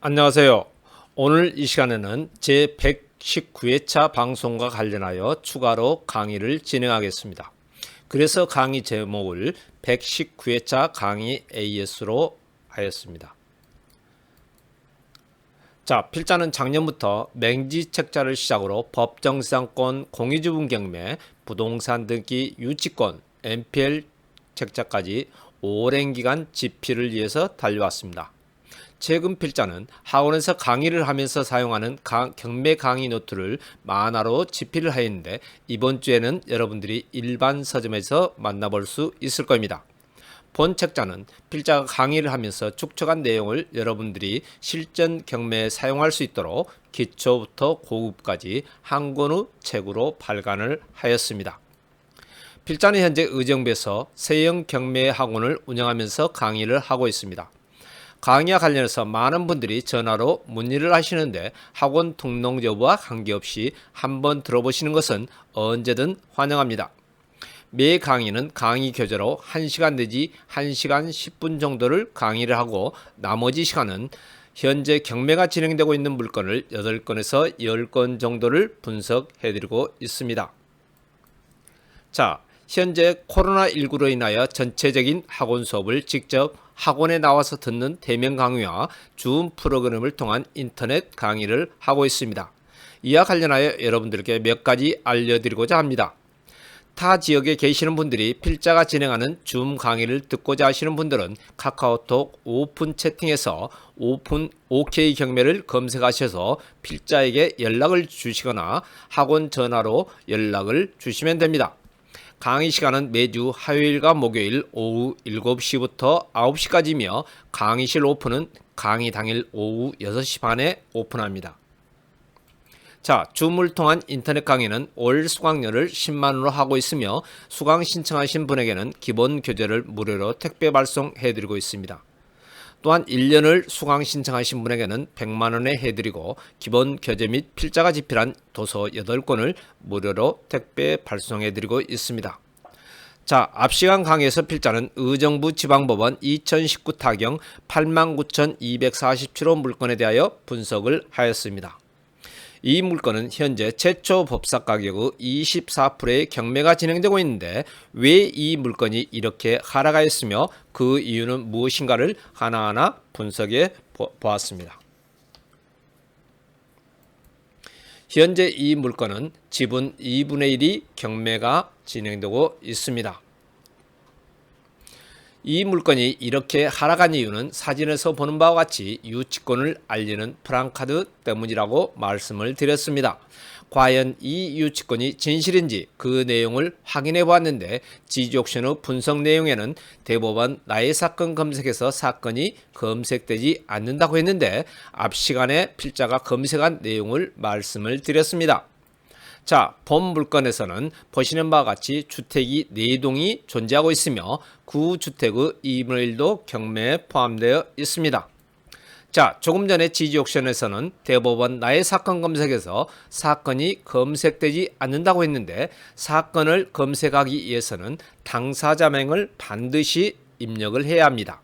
안녕하세요. 오늘 이 시간에는 제 119회차 방송과 관련하여 추가로 강의를 진행하겠습니다. 그래서 강의 제목을 119회차 강의 AS로 하였습니다. 자, 필자는 작년부터 맹지 책자를 시작으로 법정상권, 공유지분 경매, 부동산 등기, 유치권, NPL 책자까지 오랜 기간 집필을 위해서 달려왔습니다. 최근 필자는 학원에서 강의를 하면서 사용하는 강- 경매 강의 노트를 만화로 집필을 하였는데 이번 주에는 여러분들이 일반 서점에서 만나볼 수 있을 겁니다. 본 책자는 필자가 강의를 하면서 축적한 내용을 여러분들이 실전 경매에 사용할 수 있도록 기초부터 고급까지 한 권의 책으로 발간을 하였습니다. 필자는 현재 의정부에서 세형 경매 학원을 운영하면서 강의를 하고 있습니다. 강의와 관련해서 많은 분들이 전화로 문의를 하시는데 학원 등록 여부와 관계없이 한번 들어보시는 것은 언제든 환영합니다. 매 강의는 강의 교재로 1시간 내지 1시간 10분 정도를 강의를 하고 나머지 시간은 현재 경매가 진행되고 있는 물건을 8건에서 10건 정도를 분석해 드리고 있습니다. 자, 현재 코로나19로 인하여 전체적인 학원 수업을 직접 학원에 나와서 듣는 대면 강의와 줌 프로그램을 통한 인터넷 강의를 하고 있습니다. 이와 관련하여 여러분들께 몇 가지 알려드리고자 합니다. 타 지역에 계시는 분들이 필자가 진행하는 줌 강의를 듣고자 하시는 분들은 카카오톡 오픈 채팅에서 오픈 OK 경매를 검색하셔서 필자에게 연락을 주시거나 학원 전화로 연락을 주시면 됩니다. 강의 시간은 매주 화요일과 목요일 오후 7시부터 9시까지며 강의실 오픈은 강의 당일 오후 6시 반에 오픈합니다. 자, 줌을 통한 인터넷 강의는 올 수강료를 10만원으로 하고 있으며 수강 신청하신 분에게는 기본 교재를 무료로 택배 발송해 드리고 있습니다. 또한 1년을 수강 신청하신 분에게는 100만 원에 해드리고 기본 교재 및 필자가 집필한 도서 8권을 무료로 택배 발송해 드리고 있습니다. 자, 앞 시간 강의에서 필자는 의정부 지방법원 2019 타경 89,247호 물건에 대하여 분석을 하였습니다. 이 물건은 현재 최초 법사 가격의 24%의 경매가 진행되고 있는데 왜 이 물건이 이렇게 하락하였으며 그 이유는 무엇인가를 하나하나 분석해 보- 보았습니다. 현재 이 물건은 지분 2분의 1이 경매가 진행되고 있습니다. 이 물건이 이렇게 하락한 이유는 사진에서 보는 바와 같이 유치권을 알리는 프랑카드 때문이라고 말씀을 드렸습니다. 과연 이 유치권이 진실인지 그 내용을 확인해 보았는데 지지옥션의 분석 내용에는 대법원 나의 사건 검색에서 사건이 검색되지 않는다고 했는데 앞 시간에 필자가 검색한 내용을 말씀을 드렸습니다. 자, 본 물건에서는 보시는 바와 같이 주택이 4동이 존재하고 있으며 그 주택의 2분의 1도 경매에 포함되어 있습니다. 자, 조금 전에 지지 옥션에서는 대법원 나의 사건 검색에서 사건이 검색되지 않는다고 했는데 사건을 검색하기 위해서는 당사자 명을 반드시 입력을 해야 합니다.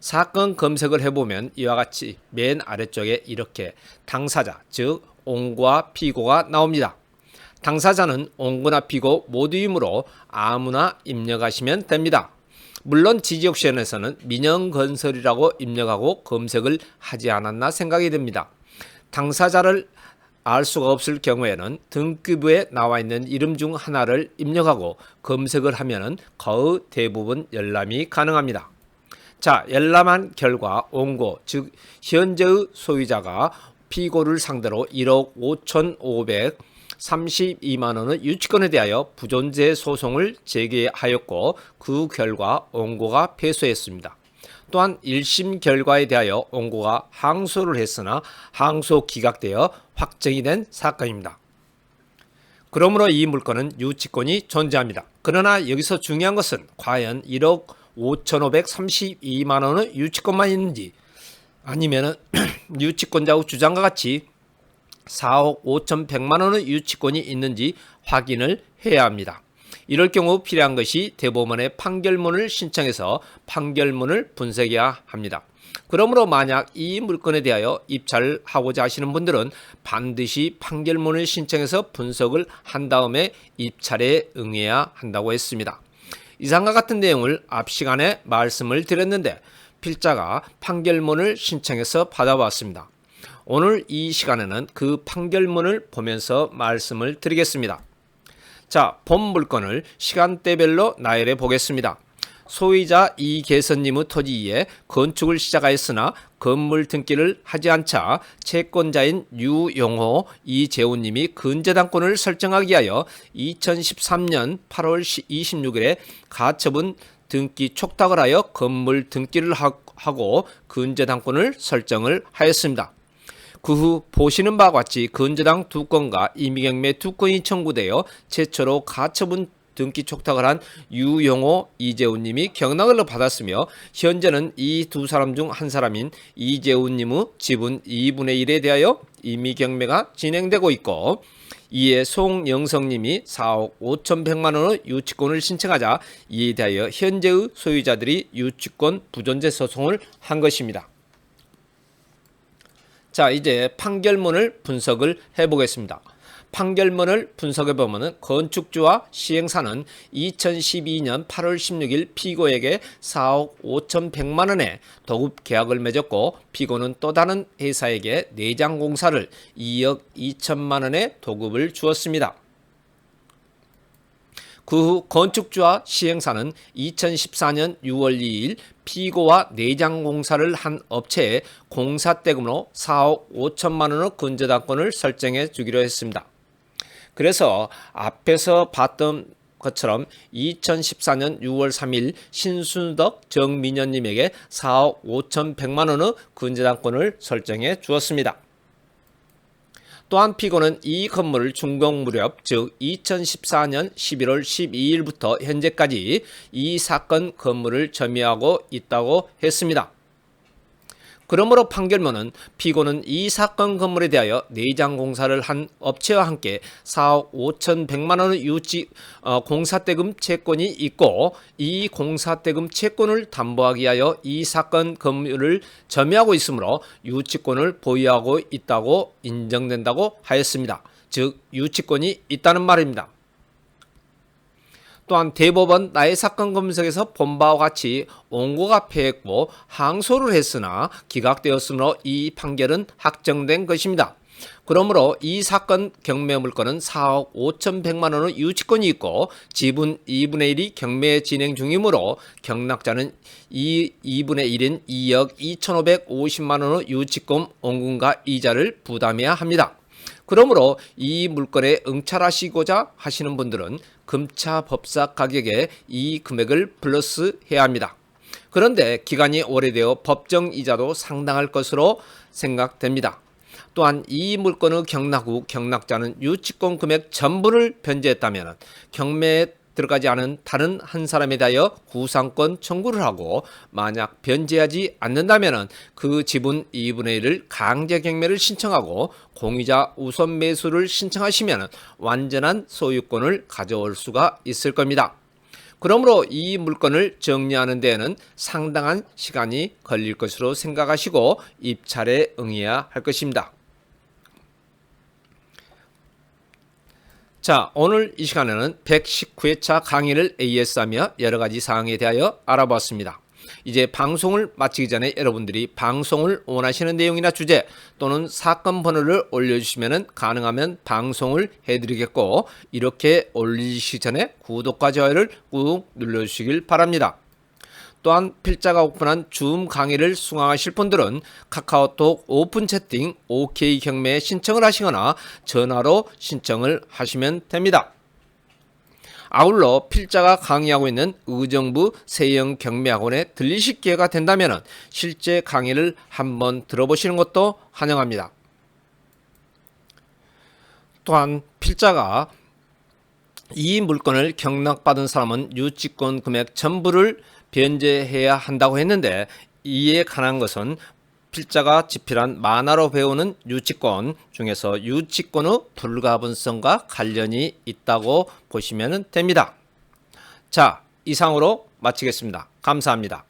사건 검색을 해보면 이와 같이 맨 아래쪽에 이렇게 당사자, 즉 옹과 피고가 나옵니다. 당사자는 옹거나 피고 모두이므로 아무나 입력하시면 됩니다. 물론 지지옥션에서는 민영건설이라고 입력하고 검색을 하지 않았나 생각이 듭니다. 당사자를 알 수가 없을 경우에는 등기부에 나와 있는 이름 중 하나를 입력하고 검색을 하면은 거의 대부분 열람이 가능합니다. 자, 열람한 결과 원고, 즉 현재의 소유자가 피고를 상대로 1억 5,532만 원의 유치권에 대하여 부존재 소송을 제기하였고 그 결과 원고가 패소했습니다. 또한 1심 결과에 대하여 원고가 항소를 했으나 항소 기각되어 확정이 된 사건입니다. 그러므로 이 물건은 유치권이 존재합니다. 그러나 여기서 중요한 것은 과연 1억 5,532만 원의 유치권만 있는지 아니면은 유치권자의 주장과 같이 4억 5,100만 원의 유치권이 있는지 확인을 해야 합니다. 이럴 경우 필요한 것이 대법원의 판결문을 신청해서 판결문을 분석해야 합니다. 그러므로 만약 이 물건에 대하여 입찰을 하고자 하시는 분들은 반드시 판결문을 신청해서 분석을 한 다음에 입찰에 응해야 한다고 했습니다. 이상과 같은 내용을 앞 시간에 말씀을 드렸는데 필자가 판결문을 신청해서 받아왔습니다. 오늘 이 시간에는 그 판결문을 보면서 말씀을 드리겠습니다. 자, 본 물건을 시간대별로 나열해 보겠습니다. 소유자 이계선님의 토지에 건축을 시작하였으나 건물 등기를 하지 않자 채권자인 유용호 이재훈님이 근저당권을 설정하기 위하여 2013년 8월 26일에 가처분 등기 촉탁을 하여 건물 등기를 하고 근저당권을 설정을 하였습니다. 그 후 보시는 바와 같이 근저당 두 건과 임의경매 두 건이 청구되어 최초로 가처분 등기 촉탁을 한 유용호 이재훈님이 경락을 받았으며 현재는 이 두 사람 중 한 사람인 이재훈님의 지분 2분의 1에 대하여 임의 경매가 진행되고 있고 이에 송영성님이 4억 5천100만 원의 유치권을 신청하자 이에 대하여 현재의 소유자들이 유치권 부존재 소송을 한 것입니다. 자, 이제 판결문을 분석을 해보겠습니다. 판결문을 분석해 보면은 건축주와 시행사는 2012년 8월 16일 피고에게 4억 5천100만 원의 도급 계약을 맺었고 피고는 또 다른 회사에게 내장 공사를 2억 2천만 원의 도급을 주었습니다. 그 후 건축주와 시행사는 2014년 6월 2일 피고와 내장 공사를 한 업체에 공사 대금으로 4억 5천만 원의 근저당권을 설정해 주기로 했습니다. 그래서 앞에서 봤던 것처럼 2014년 6월 3일 신순덕 정민현님에게 4억 5천 100만 원의 근저당권을 설정해 주었습니다. 또한 피고는 이 건물을 준공 무렵 즉 2014년 11월 12일부터 현재까지 이 사건 건물을 점유하고 있다고 했습니다. 그러므로 판결문은 피고는 이 사건 건물에 대하여 내장 공사를 한 업체와 함께 4억 5천100만 원의 유치 어, 공사대금 채권이 있고 이 공사대금 채권을 담보하기 위하여 이 사건 건물을 점유하고 있으므로 유치권을 보유하고 있다고 인정된다고 하였습니다. 즉 유치권이 있다는 말입니다. 또한 대법원 나의 사건 검색에서 본 바와 같이 원고가 패했고 항소를 했으나 기각되었으므로 이 판결은 확정된 것입니다. 그러므로 이 사건 경매 물건은 4억 5천100만 원의 유치권이 있고 지분 2분의 1이 경매 진행 중이므로 경락자는 이 2분의 1인 2억 2,550만 원의 유치권 원금과 이자를 부담해야 합니다. 그러므로 이 물건에 응찰하시고자 하시는 분들은 금차 법사 가격에 이 금액을 플러스해야 합니다. 그런데 기간이 오래되어 법정 이자도 상당할 것으로 생각됩니다. 또한 이 물건의 경락 후 경락자는 유치권 금액 전부를 변제했다면 경매에 들어가지 않은 다른 한 사람에 대하여 구상권 청구를 하고 만약 변제하지 않는다면 그 지분 2분의 1을 강제 경매를 신청하고 공유자 우선 매수를 신청하시면 완전한 소유권을 가져올 수가 있을 겁니다. 그러므로 이 물건을 정리하는 데에는 상당한 시간이 걸릴 것으로 생각하시고 입찰에 응해야 할 것입니다. 자, 오늘 이 시간에는 119회차 강의를 AS하며 여러 가지 사항에 대하여 알아봤습니다. 이제 방송을 마치기 전에 여러분들이 방송을 원하시는 내용이나 주제 또는 사건 번호를 올려주시면 가능하면 방송을 해드리겠고 이렇게 올리시기 전에 구독과 좋아요를 꾹 눌러주시길 바랍니다. 또한 필자가 오픈한 줌 강의를 수강하실 분들은 카카오톡 오픈 채팅 OK 경매에 신청을 하시거나 전화로 신청을 하시면 됩니다. 아울러 필자가 강의하고 있는 의정부 세영 경매학원에 들리실 기회가 된다면 실제 강의를 한번 들어보시는 것도 환영합니다. 또한 필자가 이 물건을 경락받은 사람은 유치권 금액 전부를 변제해야 한다고 했는데 이에 관한 것은 필자가 집필한 만화로 배우는 유치권 중에서 유치권의 불가분성과 관련이 있다고 보시면 됩니다. 자, 이상으로 마치겠습니다. 감사합니다.